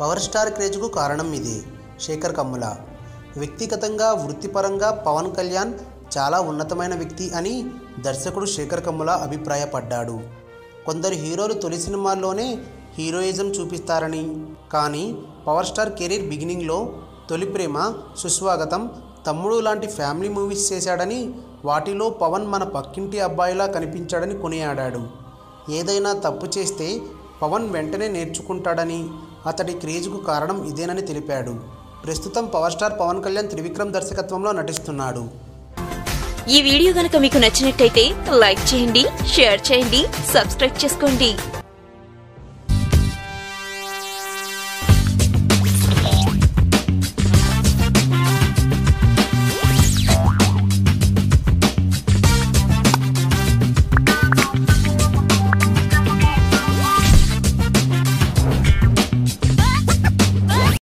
Power star క్రేజ్కు కారణం ఇది. శేఖర్ కమ్ముల. వ్యక్తిగతంగా వృత్తిపరంగా పవన్ కళ్యాణ్ చాలా ఉన్నతమైన వ్యక్తి అని దర్శకుడు శేఖర్ కమ్ముల అభిప్రాయపడ్డాడు. కొందరు హీరోలు తొలి సినిమాల్లోనే హీరోయిజం చూపిస్తారని. కానీ పవర్ స్టార్ కెరీర్ బిగినింగ్లో తొలి ప్రేమ సుస్వాగతం తమ్ముడు లాంటి ఫ్యామిలీ మూవీస్ చేశాడని వాటిలో పవన్ మన పక్కింటి అబ్బాయిలా కనిపించాడని కొనియాడాడు. ఏదైనా తప్పు చేస్తే పవన్ వెంటనే నేర్చుకుంటాడని అతడి క్రేజ్కు కారణం ఇదేనని తెలిపాడు. ప్రస్తుతం పవర్ స్టార్ పవన్ కళ్యాణ్ త్రివిక్రమ్ దర్శకత్వంలో నటిస్తున్నాడు. ఈ వీడియో కనుక మీకు నచ్చినట్టయితే లైక్ చేయండి షేర్ చేయండి సబ్స్క్రైబ్ చేసుకోండి.